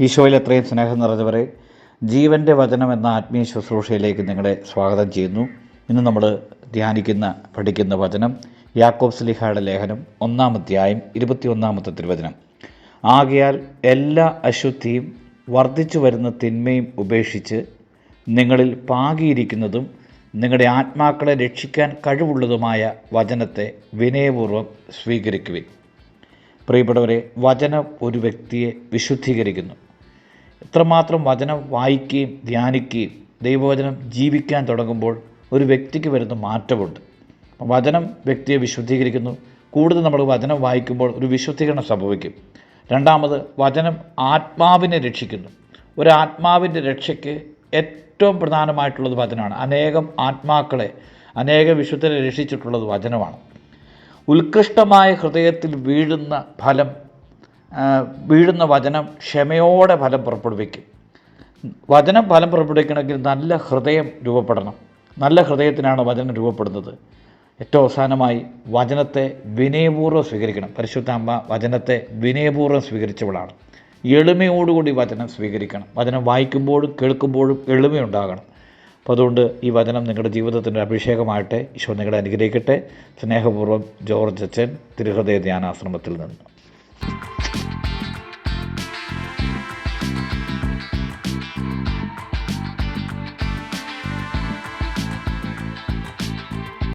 ഈശോയിൽ എത്രയും സ്നേഹം നിറഞ്ഞവരെ ജീവന്റെ വചനം എന്ന ആത്മീയ ശുശ്രൂഷയിലേക്ക് നിങ്ങളെ സ്വാഗതം ചെയ്യുന്നു. ഇന്ന് നമ്മൾ ധ്യാനിക്കുന്ന പഠിക്കുന്ന വചനം യാക്കോബ് സ്ലിഹയുടെ ലേഖനം ഒന്നാം അധ്യായം ഇരുപത്തിയൊന്നാമത്തെ തിരുവചനം. ആകയാൽ എല്ലാ അശുദ്ധിയും വർദ്ധിച്ചു വരുന്ന തിന്മയും ഉപേക്ഷിച്ച് നിങ്ങളിൽ പാകിയിരിക്കുന്നതും നിങ്ങളുടെ ആത്മാക്കളെ രക്ഷിക്കാൻ കഴിവുള്ളതുമായ വചനത്തെ വിനയപൂർവം സ്വീകരിക്കുവിൻ. പ്രിയപ്പെട്ടവരെ വചനം ഒരു വ്യക്തിയെ വിശുദ്ധീകരിക്കുന്നു. എത്രമാത്രം വചനം വായിക്കുകയും ധ്യാനിക്കുകയും ദൈവവചനം ജീവിക്കാൻ തുടങ്ങുമ്പോൾ ഒരു വ്യക്തിക്ക് വരുന്ന മാറ്റമുണ്ട്. വചനം വ്യക്തിയെ വിശുദ്ധീകരിക്കുന്നു. കൂടുതൽ നമ്മൾ വചനം വായിക്കുമ്പോൾ ഒരു വിശുദ്ധീകരണം സംഭവിക്കും. രണ്ടാമത് വചനം ആത്മാവിനെ രക്ഷിക്കുന്നു. ഒരു ആത്മാവിന്റെ രക്ഷയ്ക്ക് ഏറ്റവും പ്രധാനമായിട്ടുള്ളത് വചനമാണ്. അനേകം ആത്മാക്കളെ അനേക വിശുദ്ധരെ രക്ഷിച്ചിട്ടുള്ളത് വചനമാണ്. ഉത്കൃഷ്ടമായ ഹൃദയത്തിൽ വീഴുന്ന ഫലം വീഴുന്ന വചനം ക്ഷമയോടെ ഫലം പുറപ്പെടുവിക്കും. വചനം ഫലം പുറപ്പെടുവിക്കണമെങ്കിൽ നല്ല ഹൃദയം രൂപപ്പെടണം. നല്ല ഹൃദയത്തിനാണ് വചനം രൂപപ്പെടുന്നത്. ഏറ്റവും അവസാനമായി വചനത്തെ വിനയപൂർവം സ്വീകരിക്കണം. പരിശുദ്ധ അമ്മ വചനത്തെ വിനയപൂർവം സ്വീകരിച്ചവളാണ്. എളിമയോടുകൂടി വചനം സ്വീകരിക്കണം. വചനം വായിക്കുമ്പോഴും കേൾക്കുമ്പോഴും എളിമയുണ്ടാകണം. അപ്പോൾ അതുകൊണ്ട് ഈ വചനം നിങ്ങളുടെ ജീവിതത്തിന്റെ അഭിഷേകമായിട്ട് ഈശോ നിങ്ങളെ അനുഗ്രഹിക്കട്ടെ. സ്നേഹപൂർവം ജോർജ് അച്ഛൻ തിരുഹൃദയ ധ്യാനാശ്രമത്തിൽ നിന്ന്.